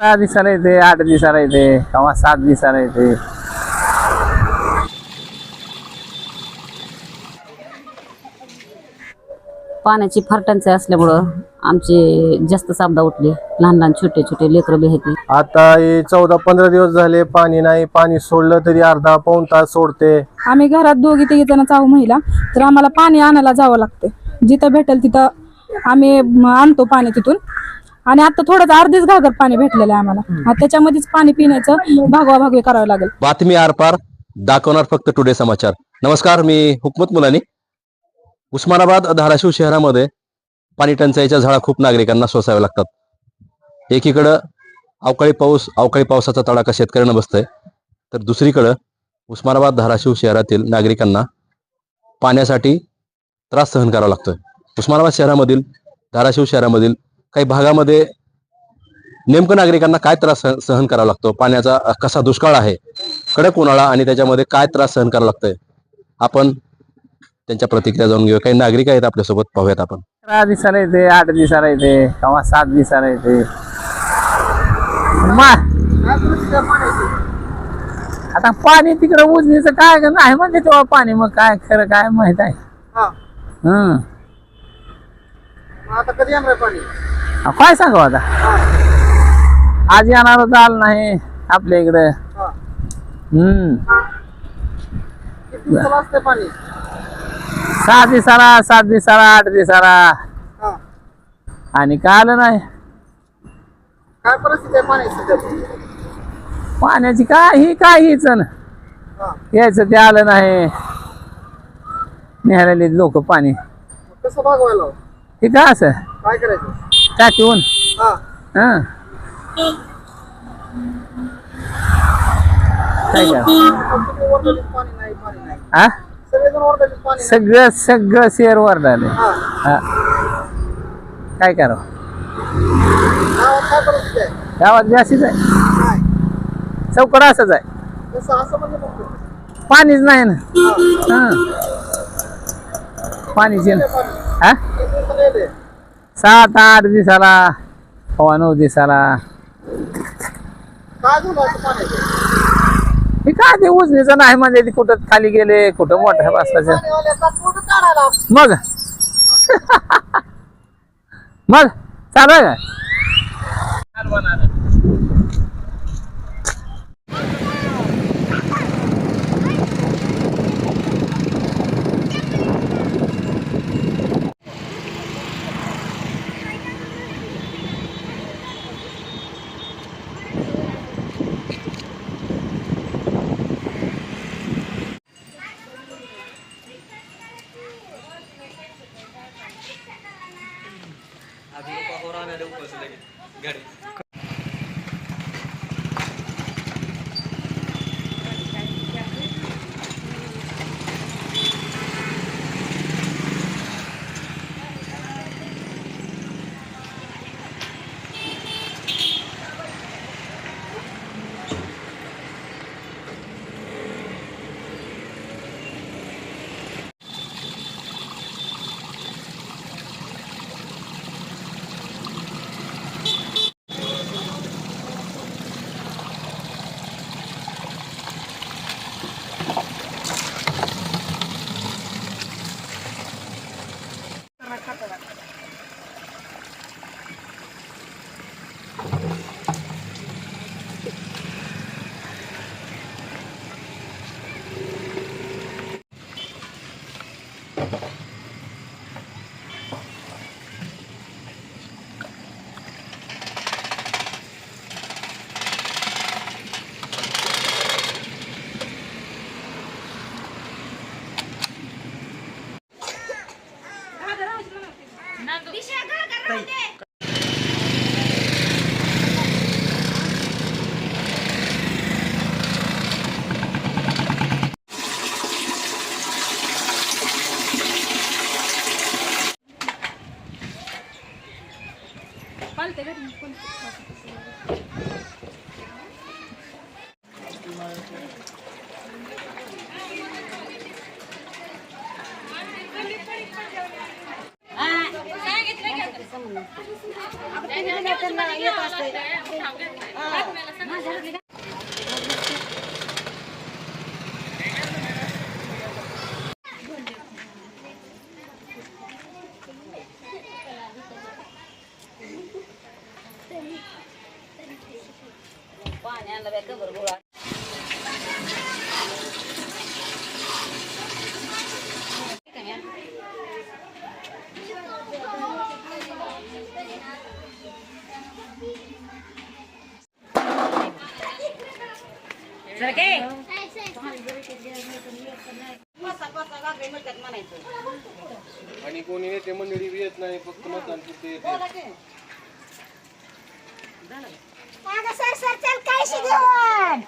सहा दिवसाला येते आठ दिवसाला येते किंवा सात दिवसाला येते. पाण्याची फार टंचाई असल्यामुळं आमचे जास्त साबदा उठले. लहान लहान छोटे छोटे लेकरं बी आहेत. आता हे चौदा पंधरा दिवस झाले पाणी नाही पाणी सोडलं तरी अर्धा पाऊण तास सोडते. आम्ही घरात दोघी तिघी जणच आहो महिला तर आम्हाला पाणी आणायला जावं लागतं. जिथं भेटेल तिथं आम्ही म, आणतो पाणी तिथून. आणि आता थोडंच अर्धीच घागर पाणी भेटलेलं आहे आम्हाला. आता त्याच्यामध्येच पाणी पिण्याचं भागवा भागवे करावं लागेल. बातमी आरपार दाखवणार फक्त टुडे समाचार. नमस्कार मी हुकमत मुलानी. उस्मानाबाद धाराशिव शहरामध्ये पाणी टंचाईच्या झळा खूप नागरिकांना सोसाव्या लागतात. एकीकडं अवकाळी पाऊस अवकाळी पावसाचा तडाखा शेतकऱ्यांना बसतोय. तर दुसरीकडं उस्मानाबाद धाराशिव शहरातील नागरिकांना पाण्यासाठी त्रास सहन करावा लागतोय. उस्मानाबाद शहरामधील धाराशिव शहरामधील काही भागामध्ये नेमकं नागरिकांना काय त्रास सहन- करावा लागतो? पाण्याचा कसा दुष्काळ आहे? कडक उन्हाळा आणि त्याच्यामध्ये काय त्रास सहन करावा लागतोय? आपण त्यांच्या प्रतिक्रिया जाणून घेऊया. काही नागरिक आहेत आपल्यासोबत पाहूयात आपण. सहा दिवसाला येते आठ दिवसाला येते किंवा सात दिवसाला येते. मा आता पाणी तिकडं उजनीचं काय नाही म्हणजे तेव्हा पाणी मग काय खरं काय माहीत आहे? हं. आता कधी येणार पाणी? काय सांगू आता? आज येणार आलं नाही आपल्या इकडं. हम्म. सहा दिवसाला सात दिवसाला आठ दिवसाला. आणि काय आलं नाही? काय परिस्थिती आहे पाण्याची काही काहीच न. यायचं ते आलं नाही. निघालेले लोक पाणी. कसं भागवायला हे काय असं? काय करायचं? टाकीहून हा. काय सगळं सगळं शेअर वरडाले हा. हा. काय करावं? गावात जास्तीच आहे? चौकड असंच आहे. म्हणजे. पाणीच नाही ना. हं. पाणीच हा? सात आठ दिवसाला किंवा नऊ दिवसाला. काय झालं असं पाण्याचं हे काय ते उजनीचं नाही म्हणजे ते कुठं खाली गेले कुठं मोठ्या बसल्याचं. पाणीवाल्याचा फोटो काढायला? मग. मग. चालू आहे Deixa agora, garoto! Wah, ini anda baca. आणि कोणी नेते मंडळी बी येत नाही फक्त मतदान पुरते येते मागं सर सर चल काहीशी घेऊन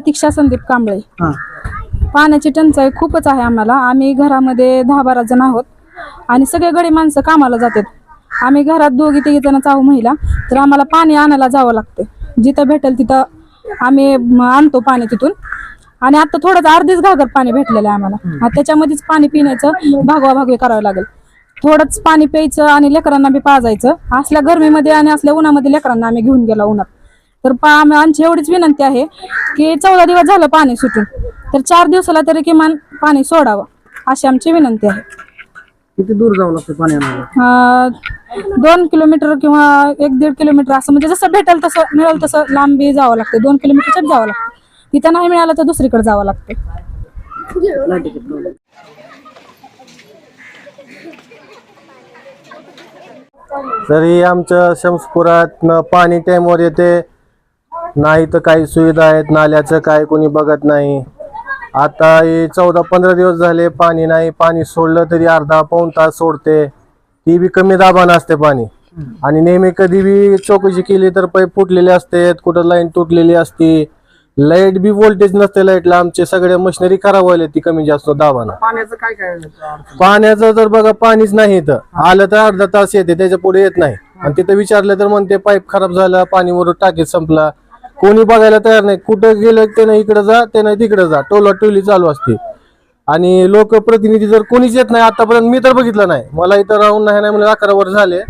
प्रतीक्षा संदीप कांबळे. पाण्याची टंचाई खूपच आहे आम्हाला. आम्ही घरामध्ये दहा बारा जण आहोत. आणि सगळे गडी माणसं कामाला जातात. आम्ही घरात दोघी तिघी जणच आहो महिला. तर आम्हाला पाणी आणायला जावं लागतं. जिथं भेटेल तिथं आम्ही आणतो पाणी तिथून. आणि आता थोडंच अर्धीच घागर पाणी भेटलेलं आहे आम्हाला. त्याच्यामध्येच पाणी पिण्याचं भागवा भागवे करावं लागेल. थोडंच पाणी प्यायचं आणि लेकरांना बी पाजायचं. असल्या गरमीमध्ये आणि असल्या उन्हामध्ये लेकरांना आम्ही घेऊन गेला उन्हात. तर आमची एवढीच विनंती आहे की चौदा दिवस झालं पाणी सुटून तर चार दिवसाला तरी किमान पाणी सोडावं अशी आमची विनंती आहे. किती दूर जावं लागतं पाणी आणायला? अं, दोन किलोमीटर किंवा एक दीड किलोमीटर असं म्हणजे जसं भेटेल तसं मिळेल तसं लांबी जावं लागतं दोन किलोमीटरच्याच जावं लागतं. तिथं नाही मिळालं तर दुसरीकडे जावं लागतं. तरी आमच्या शमसपुरात न पाणी टाइमवर येते. नाही तर काही सुविधा आहेत नाल्याचं काय कोणी बघत नाही. आता हे चौदा पंधरा दिवस झाले पाणी नाही पाणी सोडलं तरी अर्धा पाऊण तास सोडते. ती बी कमी दाबानं असते पाणी. आणि नेहमी कधी बी चौकशी केली तर पाईप फुटलेले असते कुठं लाईन तुटलेली असती. लाइट बी व्होल्टेज नसते लाईटला आमचे सगळ्या मशिनरी खराब व्हायला ती कमी जास्त दाबानं. पाण्याचं काय काय पाण्याचं जर बघा पाणीच नाही इथं. आलं तर अर्धा तास येते त्याच्या पुढे येत नाही. आणि तिथं विचारलं तर म्हणते पाईप खराब झाला पाणी वरून टाकीत संपला. कोणी बघायला तयार नाही. कुठं गेलं ते नाही इकडे जा ते नाही तिकडे जा. टोला टोली चालू असते. आणि लोक प्रतिनिधी जर कोणीच येत नाही आतापर्यंत मी तर बघितलं नाही. मला इथं राहून नाही नाही म्हणजे अकरा वर्ष झाले.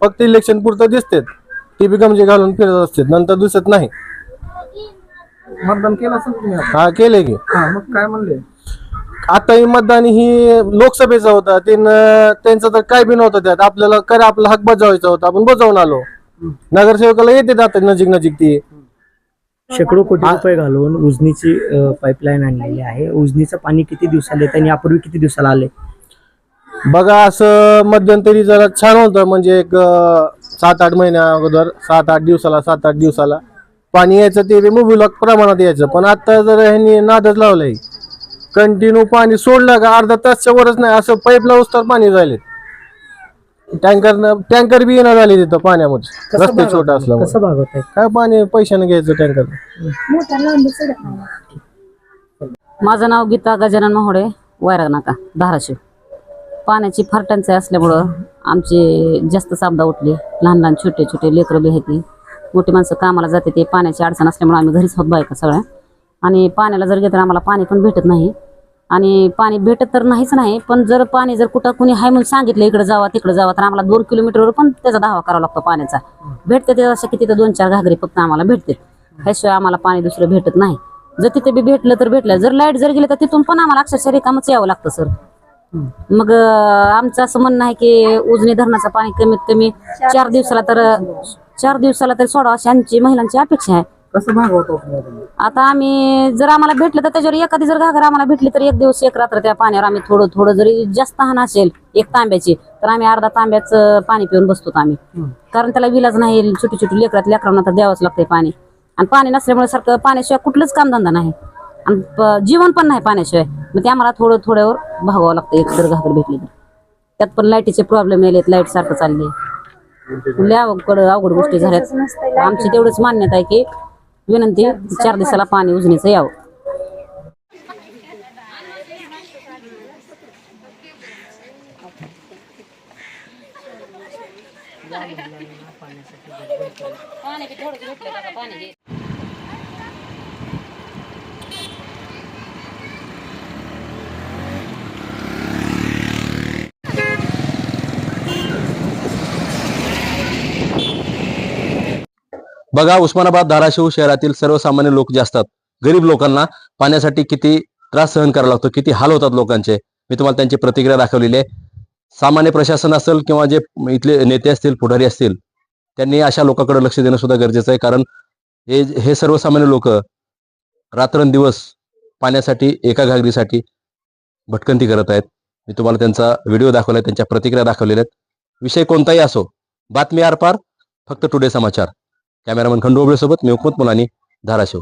फक्त इलेक्शन पुरतं दिसतेत. बी गमजे घालून फिरत असते नंतर दिसत नाही. मतदान केलं असेल तुम्ही आता? हा केले की. हा मग काय म्हणले? आता ही मतदान ही लोकसभेचा होता. त्यानं त्यांचं तर काय बी नव्हतं त्यात. आपल्याला कर आपला हक बजावायचा होता. आपण बजावून आलो. नगरसेवकाला येते आता नजीक नजीक ती. शेकडो कोटी रुपये घालून उजनीची पाईपलाईन आणलेली आहे. उजनीचं पाणी किती दिवसाला येतं आणि यापूर्वी किती दिवसाला आले बघा असं मध्यंतरी जरा छान होतं. म्हणजे एक सात आठ महिन्या अगोदर सात आठ दिवसाला सात आठ दिवसाला पाणी यायचं ते मुबलक प्रमाणात यायचं. पण आता जर ह्यांनी नादच लावलंय. कंटिन्यू पाणी सोडलं का अर्धा तासच्या वरच नाही. असं पाईप लावूस तर पाणी झाले टँकर टँकर बी येणार झाले तिथं पाण्यामध्ये. रस्ते छोटा असल्यामुळे. कसं भागवत आहे? काय पाणी पैशाने घ्यायचं टँकर? माझं नाव गीता गजानन मोहोडे वैराग नाका धाराशिव. पाण्याची फार टंचाई असल्यामुळं आमची जास्त साबदा उठली. लहान लहान छोटे छोटे लेकरं बी आहेत मोठी माणसं कामाला जाते ते पाण्याची अडचण असल्यामुळे आम्ही घरीच होत बायका सगळ्या. आणि पाण्याला जर गेलं तर आम्हाला पाणी पण भेटत नाही. आणि पाणी भेटत तर नाहीच नाही पण जर पाणी जर कुठं कुणी आहे म्हणून सांगितलं इकडे जावा तिकडे जावा तर आम्हाला दोन किलोमीटरवर पण त्याचा दावा करावा लागतो पाण्याचा. भेटते ते अशा किती तर दोन चार घागरी फक्त आम्हाला भेटते ह्याशिवाय आम्हाला पाणी दुसरं भेटत नाही. जर तिथे बी भेटलं तर भेटलं. जर लाइट जर गेली तर तिथून पण आम्हाला अक्षरशः रिकामच यावं लागतं सर. मग आमचं असं म्हणणं आहे की उजनी धरणाचं पाणी कमीत कमी चार दिवसाला तर चार दिवसाला तरी सोडावं अशी आमची महिलांची अपेक्षा आहे. कसं भागवतो तुम्ही? आता आम्ही जर आम्हाला भेटलं तर त्याच्यावर एखादी जर घागर आम्हाला भेटली तर एक दिवस एक रात्र त्या पाण्यावर आम्ही थोडं थोडं जरी जास्त हान असेल एक तांब्याची तर आम्ही अर्धा तांब्याचं पाणी पिऊन बसतो आम्ही. कारण त्याला विलाज नाही छोटी छोटी लेकरात लेकरांना तर द्यावंच लागतंय पाणी. आणि पाणी नसल्यामुळे सारखं पाण्याशिवाय कुठलंच कामधंदा नाही. आणि प- जीवन पण नाही पाण्याशिवाय. मग ते आम्हाला थोडं थोड्यावर भागावं लागतं एक जर घागर भेटली तर. त्यात पण लाईटीचे प्रॉब्लेम यायलेत लाइट सारखं चालली लय अवघड अवघड गोष्टी झाल्यात. आमची तेवढंच मान्यता आहे की विनंती चार दिवसाला पाणी. उजनीचं यावं. पाणी बी थोडं भेटलं का पाणी घे बघा उस्मानाबाद धाराशिव शहरातील सर्वसामान्य लोक जे असतात गरीब लोकांना पाण्यासाठी किती त्रास सहन करावा लागतो किती हाल होतात लोकांचे. मी तुम्हाला त्यांची प्रतिक्रिया दाखवलेली आहे. सामान्य प्रशासन असेल किंवा जे इथले नेते असतील पुढारी असतील त्यांनी अशा लोकांकडे लक्ष देणं सुद्धा गरजेचं आहे. कारण हे हे सर्वसामान्य लोक रात्रंदिवस पाण्यासाठी एका घागरीसाठी भटकंती करत आहेत. मी तुम्हाला त्यांचा व्हिडिओ दाखवलाय त्यांच्या प्रतिक्रिया दाखवलेल्या आहेत. विषय कोणताही असो बातमी आरपार फक्त टुडे समाचार. कॅमेरामन खंडोबळे सोबत मी हुकमत मुलानी धाराशिव.